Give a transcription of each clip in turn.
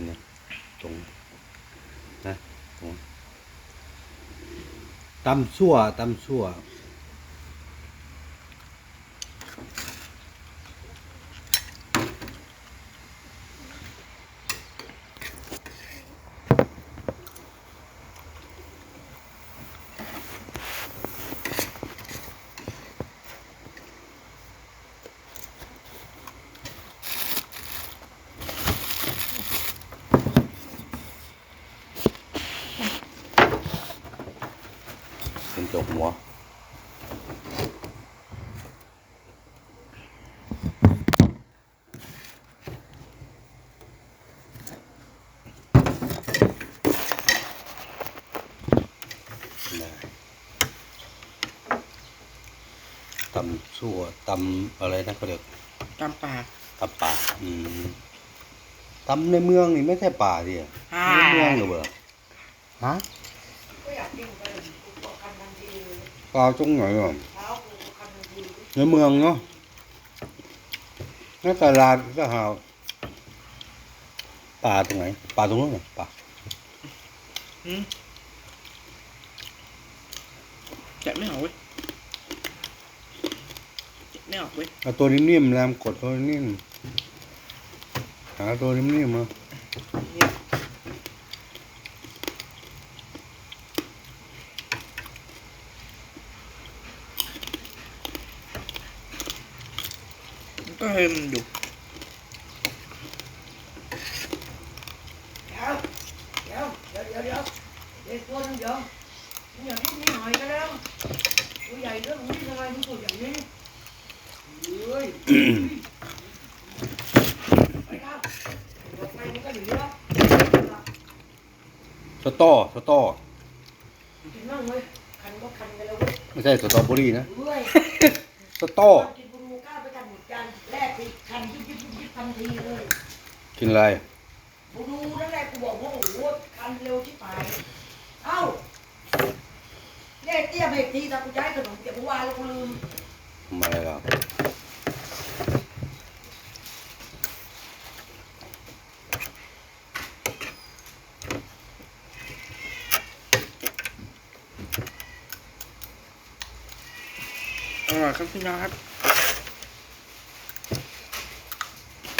เป็นเนี่ยตรงนะตรงตำชั่วตำชั่ว เป็นจกหัว ได้ ตำชั่วตำอะไรนะเขาเรียกตำปากตำป่าอืมตำในเมืองนี่ไม่ใช่ป่าดิอ่าในเมืองหรือเปล่าฮะป่าตรงไหนอะในเมืองเนาะในตลาดก็หาป่าตรงไหนป่าตรงนู้นเหรอป่าหืมแกะไม่ออกเว้ยแกะ ไม่ออกเว้ยเอาตัวนิ่มๆแรมกดตัวนิ่มหาตัวนิ่มๆมาเนี่ยมันก็ให้มันอยู่ เดี๋ยวเดี๋ยวเดี๋ยวเดี๋ยวเดี๋ยวตัวนึงเดี๋ยวมึงอย่างนี้นี่หน่อยก็แล้วตัวใหญ่เรื่องนี้ทำไมมึงตัวอย่างนี้เฮ้ยไปครับต่อไปมันก็เหลือ สตอสตอกินมั่งเว้ยคันก็คันกันแล้วเว้ยไม่ใช่สตรอเบอรี่นะเว้ยสตอกินบูรูก้าวไปกันหมดกันแรกติดคันยิบยิบยิบยิบทันทีเลยกินอะไรบูรูนั่นแหละกูบอกว่าโอ้โหคันเร็วชิบหายเอ้าเรียกเตี้ยไปอีกทีแต่กูจะให้ขนมเดี๋ยวกูว่าแล้วกูลืมทำอะไรล่ะ อร่อยครับ พี่น้องครับ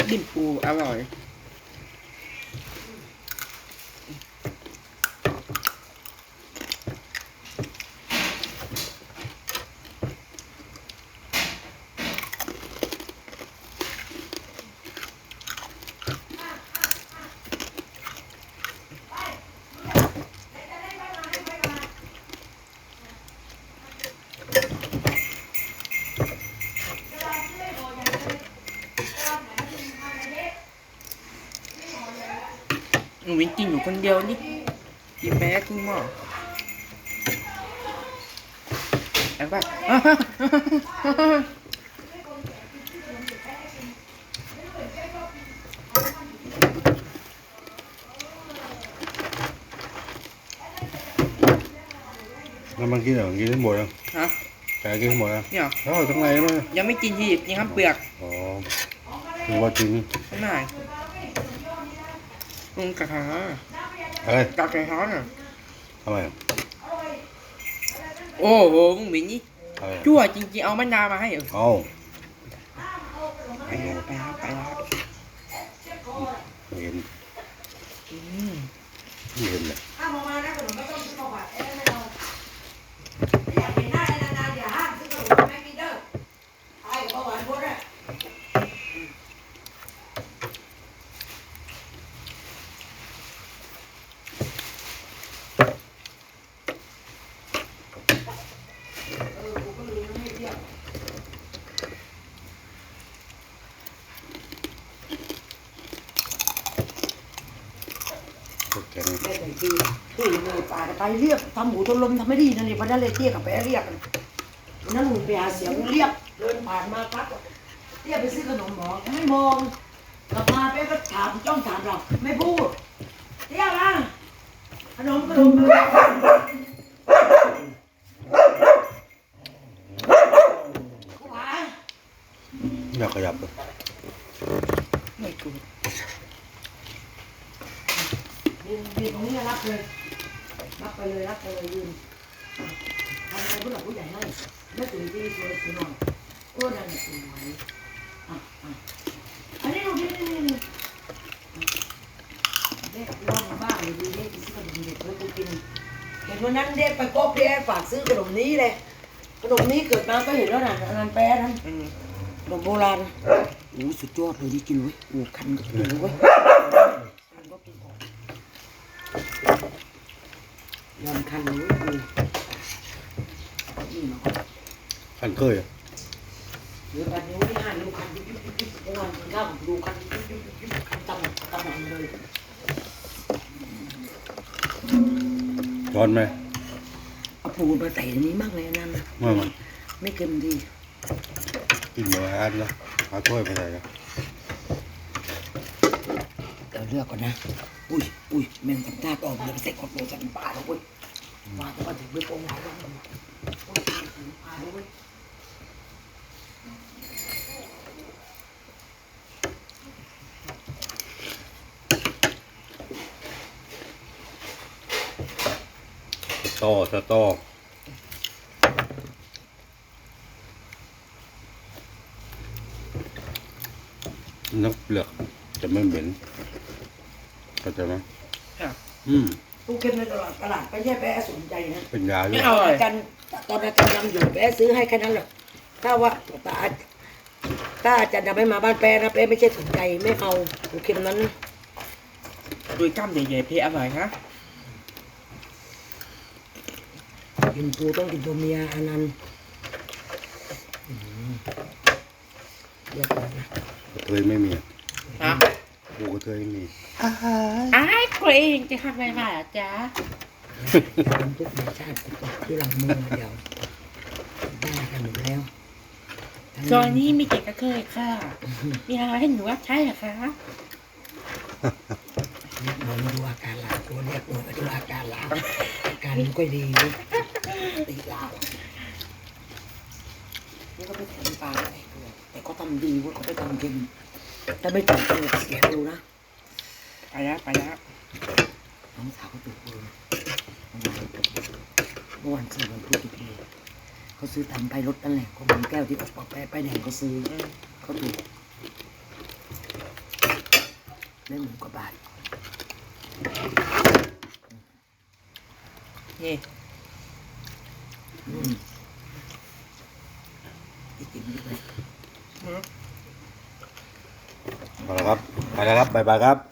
ดิ้นปูอร่อย หนูวินกินอยู่คนเดียวนี่กินแม่กินหม้อแอบไปแล้วมันกินเหรอกินได้หมดแล้วฮะแกกินให้หมดแล้วเนี่ยแล้วเอาทั้งในมั้ยยังไม่กินที่กินข้าวเปลือกอ๋อคือว่าจริงข้า งในลุงกะทะอะไรกะกะทะน่ะทำไมอะโอ้โหมึงหมินนี่อะไรอะชั่วจริงๆเอามะนาวมาให้เออเอาไปแล้วไปแล้วไปแล้ว ไม่เห็น อืม ไม่เห็นเลย ห้ามออกมานะขนมไม่ต้องซื้อมาฝากเอ้ไม่เอาอยากเห็นหน้าได้นานๆอย่าห้ามซื้อขนมไม่กินเด้อไอ้กับเบาหวานพ้นอะ เออกูก็ลืมไม่เที่ยว พวก แกนี่ได้แต่ทีคุยเลยป่าไปเรียกทำหมูทนลมทำไม่ดีนั่นนี่วันนั้นเลยเตี้ยกับไปเรียกนวันนั้นหนูไปหาเสียงเรียกเดินผ่านมาพักเตี้ยไปซื้อขนมหมอไม่มองกลับมาเป๊ก็ถามจ้องถามเราไม่พูดเตี้ยมาขนมขนมกูหาอยากขยับเลยไม่กู ยืนยืนตรงนี้รับเลย รับไปเลยรับไปเลยยืนทำอะไรผู้หลักผู้ใหญ่ให้ไม่ถึงที่สวยสวยหน่อยอ้วนนั่นสวยอะอะอันนี้ดูนี่นี่นี่เด็กร้องบ้าเลยดูเด็กซื้อขนมเด็กไว้กูกินเห็นวันนั้นเด็กไปก๊อปพี่แอฝากซื้อขนมนี้เลยขนมนี้เกิดมาก็เห็นแล้วนะอันนั้นแป๊ะนั้นขนมโบราณโอ้สุดยอดเลยที่กินเว้ยโอ้คันก็กินเว้ยคันก็กินออก ยอมคันเลยเว้ยกูนี่มาก่อนขันเคยอะเดี๋ยวกันนี้ไม่ห้าดูคันยุบยุบยุบยุบเมื่อวานกินข้าวดูคันยุบยุบยุบยุบคันตำตำมันเลยร้อนไหมเอาปูมาใส่ในนี้มากเลยอันนั่นน่ะเมื่อมันไม่เค็มดีกินหมูอันแล้วเอาถ้วยไปใส่กัน เดี๋ยวเลือกก่อนนะ อุ้ยอุ้ยแมงสัมภาษณ์ออกเลยไปใส่ขวดโหลใส่น้ำปลาแล้วเว้ยปลาจะมาถึงไม่โกงไหนแล้วมันโอ้ยถึงปลาแล้วเว้ยต่อสตอนักเปลือกจะไม่เหม็น เข้าใจไหมค่ะ อืมตู้เค็มในตลาดตลาดไม่ใช่แป๊ะสนใจนะเป็นยาเยไม่อะเอาอาจารย์ตอนอาจารย์ยังอยู่แป๊ะซื้อให้แค่นั้นแหละถ้าว่าตาถ้าอาจารย์จะไม่มาบ้านแป๊ะนะแป๊ะไม่ใช่สนใจไม่เอาตู้เค็มนั้น ดูกล้ามใหญ่ๆเพอร่อยฮะกินปูต้องกินตัวเมียอันนั้นอืมเรียกก่อนนะกระเทยไม่มีฮะ ปูกระเทยไม่มีอ้ายเกรงจะทำอะไรมาล่ะจ๊ะคนทุกในชาติที่หลังมือเดียวได้กันหมดแล้วทั้งซอยนี้มีเด็กกระเคยค่ะ มีอะไรให้หนูรับใช้เหรอคะเรียกหน่วยมาดูอาการลาวตัวเรียกหน่วยมาดูอาการลาวอาการมันก็ดีเว้ยตีลาวนี่ก็ไปทำปลาอะไรด้วยแต่เขาทำดีเว่าเขาไปทำเค็มแต่ไม่จับตัวเสียดูนะไปแล้วไปแล้วน้องสาวเขาถูกปืนเมื่อวานซื้อวันพุธอีกทีเขาซื้อตามไปรถนั่นแหละของบางแก้วที่ออกปอกไปไปแดงเขาซื้อเขาถูกได้หมื่นกว่าบาทนี่ อืมอีกทีนี้เลย อืม เอาละครับ ไปแล้วครับบายบายครับ